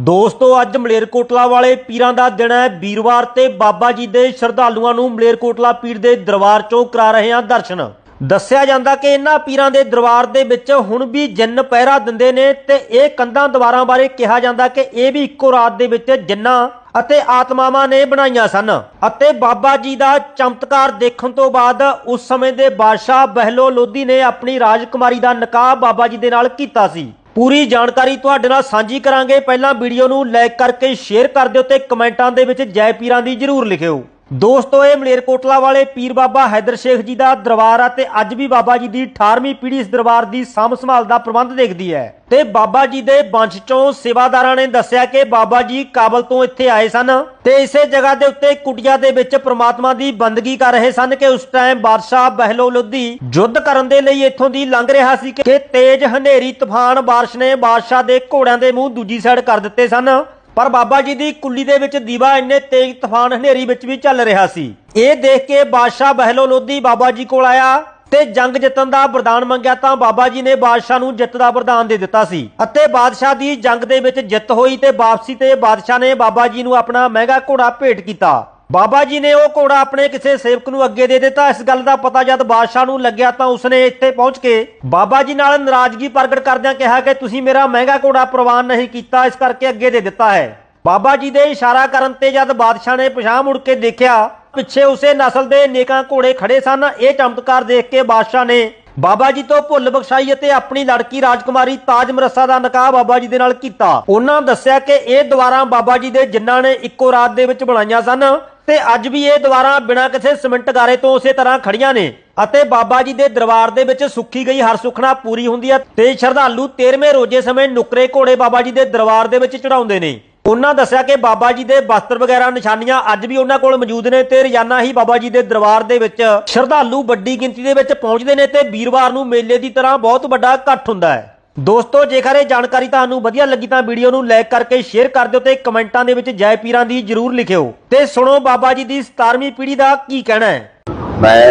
ਦੋਸਤੋ, ਅੱਜ ਮਲੇਰਕੋਟਲਾ ਵਾਲੇ ਪੀਰਾਂ ਦਾ ਦਿਨ ਹੈ। ਵੀਰਵਾਰ ਤੇ ਬਾਬਾ ਜੀ ਦੇ ਸ਼ਰਧਾਲੂਆਂ ਨੂੰ ਮਲੇਰਕੋਟਲਾ ਪੀਰ ਦੇ ਦਰਬਾਰ ਚੋਂ ਕਰਾ ਰਹੇ ਹਾਂ ਦਰਸ਼ਨ। ਦੱਸਿਆ ਜਾਂਦਾ ਕਿ ਇਹਨਾਂ ਪੀਰਾਂ ਦੇ ਦਰਬਾਰ ਦੇ ਵਿੱਚ ਹੁਣ ਵੀ ਜਿੰਨ ਪਹਿਰਾ ਦਿੰਦੇ ਨੇ ਤੇ ਇਹ ਕੰਧਾਂ ਦੀਵਾਰਾਂ ਬਾਰੇ ਕਿਹਾ ਜਾਂਦਾ ਕਿ ਇਹ ਵੀ ਇੱਕੋ ਰਾਤ ਦੇ ਵਿੱਚ ਜਿੰਨਾਂ ਅਤੇ ਆਤਮਾਵਾਂ ਨੇ ਬਣਾਈਆਂ ਸਨ। ਅਤੇ ਬਾਬਾ ਜੀ ਦਾ ਚਮਤਕਾਰ ਦੇਖਣ ਤੋਂ ਬਾਅਦ ਉਸ ਸਮੇਂ ਦੇ ਬਾਦਸ਼ਾਹ ਬਹਿਲੋ ਲੋਧੀ ਨੇ ਆਪਣੀ ਰਾਜਕੁਮਾਰੀ ਦਾ ਨਿਕਾਹ ਬਾਬਾ ਜੀ ਦੇ ਨਾਲ ਕੀਤਾ ਸੀ। ਪੂਰੀ ਜਾਣਕਾਰੀ ਤੁਹਾਡੇ ਨਾਲ ਸਾਂਝੀ ਕਰਾਂਗੇ। ਪਹਿਲਾਂ ਵੀਡੀਓ ਨੂੰ ਲਾਈਕ ਕਰਕੇ ਸ਼ੇਅਰ ਕਰ ਦਿਓ ਤੇ ਕਮੈਂਟਾਂ ਦੇ ਵਿੱਚ ਜੈ ਪੀਰਾਂ ਦੀ ਜਰੂਰ ਲਿਖਿਓ। ਦੋਸਤੋ, ਇਹ ਮਲੇਰਕੋਟਲਾ ਵਾਲੇ ਪੀਰ ਬਾਬਾ ਹੈਦਰ ਸ਼ੇਖ ਜੀ ਦਾ ਦਰਬਾਰ ਆ ਤੇ ਅੱਜ ਵੀ ਬਾਬਾ ਜੀ ਦੀ 18ਵੀਂ ਪੀੜ੍ਹੀ ਇਸ ਦਰਬਾਰ ਦੀ ਸਾਂਭ ਸੰਭਾਲ ਦਾ ਪ੍ਰਬੰਧ ਦੇਖਦੀ ਹੈ। ਤੇ ਬਾਬਾ ਜੀ ਦੇ ਵੰਸ਼ ਚੋਂ ਸੇਵਾਦਾਰਾਂ ਨੇ ਦੱਸਿਆ ਕਿ ਬਾਬਾ ਜੀ ਕਾਬਲ ਤੋਂ ਇੱਥੇ ਆਏ ਸਨ ਤੇ ਇਸੇ ਜਗ੍ਹਾ ਦੇ ਉੱਤੇ ਕੁਟੀਆ ਦੇ ਵਿੱਚ ਪ੍ਰਮਾਤਮਾ ਦੀ ਬੰਦਗੀ ਕਰ ਰਹੇ ਸਨ ਕਿ ਉਸ ਟਾਈਮ ਬਾਦਸ਼ਾਹ ਬਹਿਲੋ ਲੋਧੀ ਯੁੱਧ ਕਰਨ ਦੇ ਲਈ ਇੱਥੋਂ ਦੀ ਲੰਘ ਰਿਹਾ ਸੀ ਕਿ ਤੇਜ਼ ਹਨੇਰੀ ਤੂਫਾਨ ਬਾਰਿਸ਼ ਨੇ ਬਾਦਸ਼ਾਹ ਦੇ ਘੋੜਿਆਂ ਦੇ ਮੂੰਹ ਦੂਜੀ ਸਾਈਡ ਕਰ ਦਿੱਤੇ ਸਨ। ਪਰ ਬਾਬਾ ਜੀ ਦੀ ਕੁੱਲੀ ਦੇ ਵਿੱਚ ਦੀਵਾ ਇੰਨੇ ਤੇਜ਼ ਤੂਫਾਨ ਹਨੇਰੀ ਵਿੱਚ ਵੀ ਚੱਲ ਰਿਹਾ ਸੀ। ਇਹ ਦੇਖ ਕੇ ਬਾਦਸ਼ਾਹ ਬਹਿਲੋ ਲੋਧੀ ਬਾਬਾ ਜੀ ਕੋਲ ਆਇਆ ਤੇ ਜੰਗ ਜਿੱਤਣ ਦਾ ਵਰਦਾਨ ਮੰਗਿਆ ਤਾਂ ਬਾਬਾ ਜੀ ਨੇ ਬਾਦਸ਼ਾਹ ਨੂੰ ਜਿੱਤ ਦਾ ਵਰਦਾਨ ਦੇ ਦਿੱਤਾ ਸੀ। ਅਤੇ ਬਾਦਸ਼ਾਹ ਦੀ ਜੰਗ ਦੇ ਵਿੱਚ ਜਿੱਤ ਹੋਈ ਤੇ ਵਾਪਸੀ ਤੇ ਬਾਦਸ਼ਾਹ ਨੇ ਬਾਬਾ ਜੀ ਨੂੰ ਆਪਣਾ ਮਹਿੰਗਾ ਘੋੜਾ ਭੇਟ ਕੀਤਾ। ਬਾਬਾ ਜੀ ਨੇ ਉਹ ਘੋੜਾ ਆਪਣੇ ਕਿਸੇ ਸੇਵਕ ਨੂੰ ਅੱਗੇ ਦੇ ਦਿੱਤਾ। ਇਸ ਗੱਲ ਦਾ ਪਤਾ ਜਦ ਬਾਦਸ਼ਾਹ ਨੂੰ ਲੱਗਿਆ ਤਾਂ ਉਸਨੇ ਇੱਥੇ ਪਹੁੰਚ ਕੇ ਬਾਬਾ ਜੀ ਨਾਲ ਨਾਰਾਜ਼ਗੀ ਪ੍ਰਗਟ ਕਰਦਿਆਂ ਕਿਹਾ ਕਿ ਤੁਸੀਂ ਮੇਰਾ ਮਹਿੰਗਾ ਘੋੜਾ ਪ੍ਰਵਾਨ ਨਹੀਂ ਕੀਤਾ, ਇਸ ਕਰਕੇ ਅੱਗੇ ਦੇ ਦਿੱਤਾ ਹੈ। ਬਾਬਾ ਜੀ ਦੇ ਇਸ਼ਾਰਾ ਕਰਨ ਤੇ ਜਦ ਬਾਦਸ਼ਾਹ ਨੇ ਪਿਛਾਂਹ ਮੁੜ ਕੇ ਦੇਖਿਆ, ਪਿੱਛੇ ਉਸੇ ਨਸਲ ਦੇ ਨੇਕਾਂ ਘੋੜੇ ਖੜੇ ਸਨ। ਇਹ ਚਮਤਕਾਰ ਦੇਖ ਕੇ ਬਾਦਸ਼ਾਹ ਨੇ ਬਾਬਾ ਜੀ ਤੋਂ ਭੁੱਲ ਬਖਸ਼ਾਈ ਅਤੇ ਆਪਣੀ ਲੜਕੀ ਰਾਜਕੁਮਾਰੀ ਤਾਜ ਮਰੱਸਾ ਦਾ ਨਿਕਾਹ ਬਾਬਾ ਜੀ ਦੇ ਨਾਲ ਕੀਤਾ। ਉਹਨਾਂ ਦੱਸਿਆ ਕਿ ਇਹ ਦੁਆਰਾ ਬਾਬਾ ਜੀ ਦੇ ਜਿਨ੍ਹਾਂ ਨੇ ਇੱਕੋ ਰਾਤ ਦੇ ਵਿੱਚ ਬਣਾਈਆਂ ਸਨ। ਤੇ ਅੱਜ ਵੀ ਇਹ ਦੁਆਰਾ ਬਿਨਾਂ ਕਿਸੇ ਸਿਮੈਂਟ ਗਾਰੇ ਤੋਂ ਉਸੇ ਤਰ੍ਹਾਂ ਖੜੀਆਂ ਨੇ ਅਤੇ ਬਾਬਾ ਜੀ ਦੇ ਦਰਬਾਰ ਦੇ ਵਿੱਚ ਸੁੱਖੀ ਗਈ ਹਰ ਸੁਖਣਾ ਪੂਰੀ ਹੁੰਦੀ ਹੈ ਤੇ ਸ਼ਰਧਾਲੂ 13ਵੇਂ ਰੋਜ਼ੇ ਸਮੇਂ ਨੁਕਰੇ ਘੋੜੇ ਬਾਬਾ ਜੀ ਦੇ ਦਰਬਾਰ ਦੇ ਵਿੱਚ ਚੜਾਉਂਦੇ ਨੇ। ਉਹਨਾਂ ਦੱਸਿਆ ਕਿ ਬਾਬਾ ਜੀ ਦੇ ਵਸਤਰ ਵਗੈਰਾ ਨਿਸ਼ਾਨੀਆਂ ਅੱਜ ਵੀ ਉਹਨਾਂ ਕੋਲ ਮੌਜੂਦ ਨੇ ਤੇ ਰੋਜ਼ਾਨਾ ਹੀ ਬਾਬਾ ਜੀ ਦੇ ਦਰਬਾਰ ਦੇ ਵਿੱਚ ਸ਼ਰਧਾਲੂ ਵੱਡੀ ਗਿਣਤੀ ਦੇ ਵਿੱਚ ਪਹੁੰਚਦੇ ਨੇ ਤੇ ਵੀਰਵਾਰ ਨੂੰ ਮੇਲੇ ਦੀ ਤਰ੍ਹਾਂ ਬਹੁਤ ਵੱਡਾ ਇਕੱਠ ਹੁੰਦਾ ਹੈ। ਦੋਸਤੋ ਜੇਕਰ ਇਹ ਜਾਣਕਾਰੀ ਤੁਹਾਨੂੰ ਵਧੀਆ ਲੱਗੀ ਤਾਂ ਵੀਡੀਓ ਨੂੰ ਲਾਈਕ ਕਰਕੇ ਸ਼ੇਅਰ ਕਰ ਦਿਓ ਤੇ ਕਮੈਂਟਾਂ ਦੇ ਵਿੱਚ ਜੈ ਪੀਰਾਂ ਦੀ ਜਰੂਰ ਲਿਖਿਓ ਤੇ ਸੁਣੋ ਬਾਬਾ ਜੀ ਦੀ 17ਵੀਂ ਪੀੜ੍ਹੀ ਦਾ ਕੀ ਕਹਿਣਾ ਹੈ मैं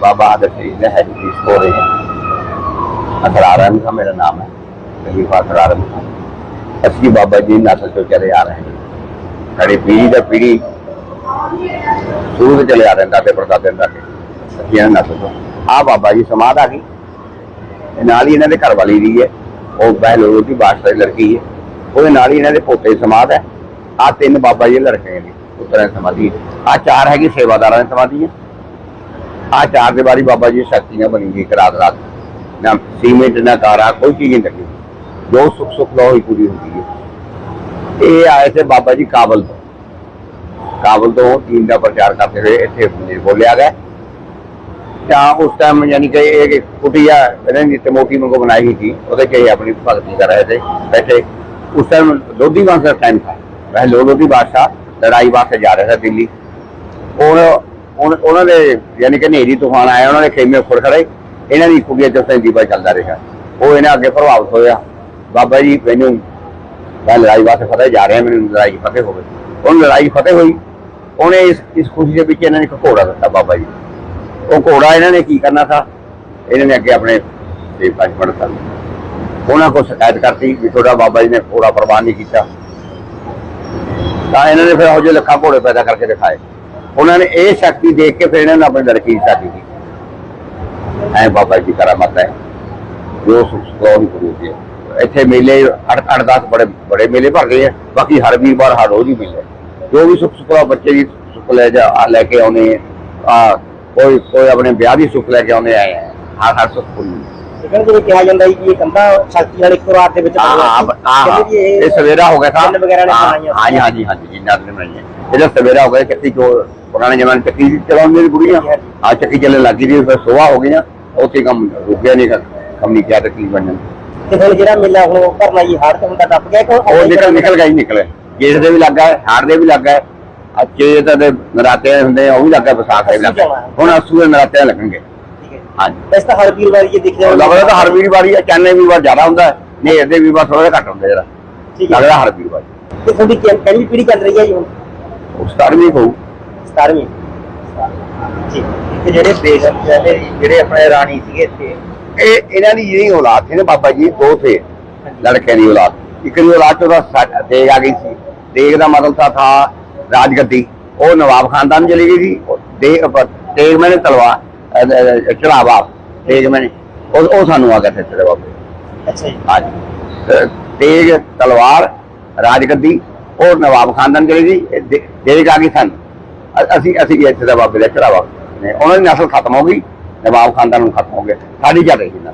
बाबा आदर शरीफ है हदीस हो रहे हैं असरारन का मेरा नाम है खलीफा असरारन का असली बाबा जी नस्ल से चले आ रहे हैं साड़ी पीढ़ी दर पीढ़ी शुरू से चले आ रहे हैं दादे परदादे दादे ਅਸੀਂ ਇਹਨਾਂ ਨਸਲ ਤੋਂ ਆ ਬਾਬਾ ਜੀ ਸਮਾਧ ਆ ਗਈ ਇਹ ਨਾਲ ਹੀ ਇਹਨਾਂ ਦੇ ਘਰ ਵਾਲੀ ਦੀ ਹੈ ਉਹ ਬਹਿਲੋਲ ਦੀ ਬਾਦਸ਼ਾਹ ਦੀ ਲੜਕੀ ਹੈ ਉਹਦੇ ਨਾਲ ਹੀ ਇਹਨਾਂ ਦੇ ਪੋਤੇ ਦੀ ਸਮਾਧ ਹੈ ਆ ਤਿੰਨ ਬਾਬਾ ਜੀ ਲੜਕੇ ਨੇ ਪੁੱਤਰਾਂ ਦੀ ਸਮਾਧੀ ਆ ਚਾਰ ਹੈਗੀ ਸੇਵਾਦਾਰਾਂ ਦੀ ਸਮਾਧੀ ਹੈ ਆ ਚਾਰ ਦੀਵਾਰੀ ਬਾਬਾ ਜੀ ਸ਼ਕਤੀ ਨਾਲ ਬਣੀ ਗਈ ਇੱਕ ਰਾਤ ਰਾਤ ਨਾ ਸੀਮੈਂਟ ਨਾ ਤਾਰਾ ਕੋਈ ਚੀਜ਼ ਨਹੀਂ ਲੱਗੀ ਜੋ ਸੁਖ ਸੁਖ ਲੋ ਹੀ ਪੂਰੀ ਹੁੰਦੀ ਹੈ ਇਹ ਆਏ ਥੇ ਬਾਬਾ ਜੀ ਕਾਬਲ ਤੋਂ ਕਾਬਲ ਤੋਂ ਦੀਨ ਦਾ ਪ੍ਰਚਾਰ ਕਰਦੇ ਹੋਏ ਇੱਥੇ ਮੰਦਿਰ ਬੋਲਿਆ ਗਿਆ ਤਾਂ ਉਸ ਟਾਈਮ ਯਾਨੀ ਕਿ ਇਹ ਕੁਟਿਆ ਇਹਨਾਂ ਦੀ ਤੇ ਮੋਟੀ ਮੰਗੋ ਬਣਾਈ ਗਈ ਸੀ ਉਹਦੇ ਚ ਇਹ ਆਪਣੀ ਭਗਤੀ ਕਰ ਰਹੇ थे वैसे उस टाइम लोधी वंश का टाइम था वह लोधी बादशाह लड़ाई वास्ते जा रहे थे दिल्ली और ਉਨ- ਉਹਨਾਂ ਦੇ ਯਾਨੀ ਕਿ ਹਨੇਰੀ ਤੂਫਾਨ ਆਇਆ ਉਹਨਾਂ ਦੇ ਖੇਮੇ ਖੁਰ ਖੜੇ ਇਹਨਾਂ ਦੀ ਕੁੜੀਆਂ ਚ ਦੀਵਾ ਚੱਲਦਾ ਰਿਹਾ ਉਹ ਇਹਨਾਂ ਅੱਗੇ ਪ੍ਰਭਾਵਿਤ ਹੋਇਆ ਬਾਬਾ ਜੀ ਮੈਨੂੰ ਮੈਂ ਲੜਾਈ ਵਾਸਤੇ ਫਤਿਹ ਜਾ ਰਿਹਾ ਮੈਨੂੰ ਲੜਾਈ 'ਚ ਫਤਿਹ ਹੋਵੇ ਉਹਨੂੰ ਲੜਾਈ 'ਚ ਫਤਿਹ ਹੋਈ ਉਹਨੇ ਇਸ ਇਸ ਖੁਸ਼ੀ ਦੇ ਵਿੱਚ ਇਹਨਾਂ ਨੇ ਇੱਕ ਘੋੜਾ ਦਿੱਤਾ ਬਾਬਾ ਜੀ ਉਹ ਘੋੜਾ ਇਹਨਾਂ ਨੇ ਕੀ ਕਰਨਾ ਸੀ ਇਹਨਾਂ ਨੇ ਅੱਗੇ ਆਪਣੇ ਸੇਵਕਾਂ 'ਚ ਬਣਤਾ ਉਹਨਾਂ ਕੋਲ ਸ਼ਿਕਾਇਤ ਕਰਤੀ ਵੀ ਤੁਹਾਡਾ ਬਾਬਾ ਜੀ ਨੇ ਘੋੜਾ ਪ੍ਰਵਾਨ ਨਹੀਂ ਕੀਤਾ। ਤਾਂ ਇਹਨਾਂ ਨੇ ਫਿਰ ਉਹ ਜਿਹੇ ਲੱਖਾਂ ਘੋੜੇ ਪੈਦਾ ਕਰਕੇ ਦਿਖਾਏ। ਉਹਨਾਂ ਨੇ ਇਹ ਸ਼ਕਤੀ ਦੇਖ ਕੇ ਫਿਰ ਇਹਨਾਂ ਨੇ ਆਪਣੀ ਲੜਕੀ ਦੀ ਸ਼ਾਦੀ ਕੀਤੀ। ਐ ਬਾਬਾ ਜੀ ਕਰਾਮਤ ਹੈ। ਜੋ ਸੁਖ ਸੁਖਾਉ ਹੀ ਪੂਰੀ ਇੱਥੇ ਮੇਲੇ 8-10 ਬੜੇ ਬੜੇ ਮੇਲੇ ਭਰ ਗਏ ਆ। ਬਾਕੀ ਹਰ ਵੀਰਵਾਰ ਹਰ ਰੋਜ਼ ਹੀ ਮੇਲੇ ਜੋ ਵੀ ਸੁਖ ਸੁਖਾ ਬੱਚੇ ਦੀ ਸੁਖ ਲੈ ਜਾ ਲੈ ਕੇ ਆਉਣੇ ਆ ਕੋਈ ਕੋਈ ਆਪਣੇ ਵਿਆਹ ਦੀ ਸੁੱਖ ਲੈ ਕੇ ਆਉਂਦੇ ਆਏ ਆ ਹਰ ਹਰ ਸੁੱਖ ਪੂਰੀ ਕਹਿੰਦੇ ਜਿਵੇਂ ਕਿਹਾ ਜਾਂਦਾ ਇਹ ਕੰਧਾ ਸ਼ਕਤੀ ਵਾਲੇ ਇੱਕੋ ਰਾਤ ਦੇ ਵਿੱਚ ਹਾਂ ਹਾਂ ਇਹ ਸਵੇਰਾ ਹੋ ਗਿਆ ਤਾਂ ਹਾਂ ਜੀ ਹਾਂ ਜੀ ਹਾਂ ਜੀ ਜਿੰਨਾ ਦਿਨ ਬਣਾਈਆਂ। ਇਹਦਾ ਸਵੇਰਾ ਹੋ ਗਿਆ ਕਿੱਥੇ ਕੋ ਪੁਰਾਣੇ ਜ਼ਮਾਨੇ ਚੱਕੀ ਚਲਾਉਂਦੇ ਨੇ ਬੁੜੀਆਂ। ਆ ਚੱਕੀ ਚੱਲੇ ਲੱਗੀ ਰਹੀ ਫਿਰ ਸੋਹਾ ਹੋ ਗਈਆਂ ਉੱਥੇ ਕੰਮ ਰੁਕਿਆ ਨਹੀਂ ਕੰਮ ਨਹੀਂ ਕਿਹਾ ਤਕਲੀਫ ਬਣਨ ਤੇ ਹੁਣ ਜਿਹੜਾ ਮੇਲਾ ਹੁਣ ਕਰਨਾ ਜੀ ਹਾਰ ਤੋਂ ਹੁੰਦਾ ਟੱਪ ਗਿਆ ਉਹ ਨਿਕਲ ਨਿਕਲ ਗਿਆ ਹੀ ਨਿਕਲੇ ਗੇਟ ਦੇ ਵੀ ਲੱਗਾ ਹਾਰ ਦੇ ਵੀ ਲੱਗਾ ਅੱਛੇ ਤਾਂ ਦੇ ਨਰਾਤੇ ਹੁੰਦੇ ਆ ਉਹ ਵੀ ਲੱਗਾ ਵਿਸਾਖ ਦੇ ਲੱਗਾ ਹੈ। ਹੁਣ ਅਸੂ ਦੇ ਨਰਾਤੇ ਲੱਗਣਗੇ। ਠੀਕ ਹੈ। ਹਾਂਜੀ। ਇਸ ਤਾਂ ਹਰ ਵੀਰਵਾਰ ਇਹ ਦੇਖਿਆ ਲੱਗਦਾ ਤਾਂ ਹਰ ਵੀਰਵਾਰ ਹੀ ਚਾਨੇ ਵੀਰਵਾਰ ਜ਼ਿਆਦਾ ਹੁੰਦਾ ਹੈ। ਨਹੀਂ ਇਹਦੇ ਵੀਰਵਾਰ ਥੋੜਾ ਘੱਟ ਹੁੰਦਾ ਜਰਾ। ਠੀਕ ਹੈ। ਲੱਗਦਾ ਹਰ ਵੀਰਵਾਰ। ਤੇ ਤੁਹਾਡੀ ਕਿਹੜੀ ਪੀੜ੍ਹੀ ਚੱਲ ਰਹੀ ਹੈ ਜੀ ਹੁਣ? ਉਹ ਸਟਾਰਟ ਹੋਊ। 17ਵੀਂ ਠੀਕ। ਤੇ ਜਿਹੜੇ ਬੇਗਮ ਜਿਹੜੇ ਆਪਣੇ ਰਾਣੀ ਸੀਗੇ ਇੱਥੇ ਇਹ ਇਹਨਾਂ ਦੀ ਜਿਹੜੀ ਔਲਾਦ ਸੀ ਨਾ ਬਾਬਾ ਜੀ ਦੋ ਥੇ ਲੜਕਿਆਂ ਦੀ ਔਲਾਦ। ਇੱਕ ਦੀ ਔਲਾਦ ਦਾ ਸਾ- ਦੇਗ ਆ ਗਈ ਸੀ। ਦੇਗ ਦਾ ਮਤਲਬ ਤਾਂ ਥਾ ਰਾਜਗੱਦੀ ਉਹ ਨਵਾਬ ਖਾਨਦਾਨ ਚਲੀ ਗਈ ਸੀ। ਪਰ ਤੇਗ ਮੈਨੇ ਤਲਵਾਰ ਚੜਾਵਾ ਤੇਗ ਮੈਨੇ ਉਹ ਉਹ ਸਾਨੂੰ ਆ ਸੀ ਤੇਰੇ ਬਾਬੇ ਅੱਛਾ ਜੀ। ਹਾਂਜੀ। ਤੇ ਤੇਗ ਤਲਵਾਰ ਰਾਜਗੱਦੀ ਉਹ ਨਵਾਬ ਖਾਨਦਾਨ ਚਲੀ ਗਈ। ਦੇ- ਦੇਗ ਆ ਗਈ ਸਨ। ਅਸੀਂ ਅਸੀਂ ਵੀ ਇੱਥੇ ਦਾ ਬਾਬੇ ਦਾ ਚੜਾਵਾ। ਉਹਨਾਂ ਦੀ ਨਸਲ ਖਤਮ ਹੋ ਗਈ। ਨਵਾਬ ਖਾਨਦਾਨ ਨੂੰ ਖਤਮ ਹੋ ਗਿਆ। ਸਾਡੀ ਚੱਲ ਰਹੀ ਸੀ ਨਸਲ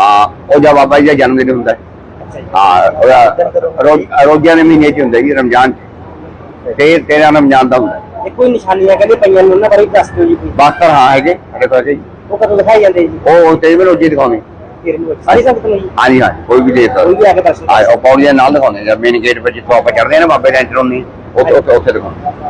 ਹਾਂ ਉਹਦਾ ਬਾਬਾ ਜੀ ਦਾ ਜਨਮ ਦਿਨ ਹੁੰਦਾ। ਹਾਂ ਉਹਦਾ ਰੋਜ਼ਿਆਂ ਦੇ ਮਹੀਨੇ ਹੁੰਦਾ ਜੀ ਰਮਜ਼ਾਨ ਚ। ਤੇ ਤੇਰਾ ਰਮਜ਼ਾਨ ਦਾ ਹੁੰਦਾ। ਕੋਈ ਨਿਸ਼ਾਨੀਆਂ ਕਹਿੰਦੇ ਪਈਆਂ ਨੇ ਉਹਨਾਂ ਬਾਰੇ ਦੱਸ ਦਿਓ ਜੀ ਬਸ ਹਾਂ ਹੈਗੇ ਸਾਡੇ ਕੋਲ ਜੀ। ਉਹ ਕਦੋਂ ਦਿਖਾਈ ਜਾਂਦੇ ਜੀ? ਉਹ ਤੇ ਵੀ ਰੋਜ਼ੇ ਦਿਖਾਉਂਦੇ ਹਾਂਜੀ ਹਾਂਜੀ ਕੋਈ ਵੀ ਦੇ ਕੋਈ ਵੀ ਆ ਕੇ ਬਸ ਆ ਪੌੜੀਆਂ ਨਾਲ ਦਿਖਾਉਂਦੇ ਨੇ ਮੇਨ ਗੇਟ ਪਰ ਜਿੱਥੋਂ ਆਪਾਂ ਚੜਦੇ ਆ ਨਾ ਬਾਬੇ ਰੈਂਟਰੋਂ ਨਹੀਂ ਉੱਥੇ ਉੱਥੇ ਦਿਖਾਉਂਦੇ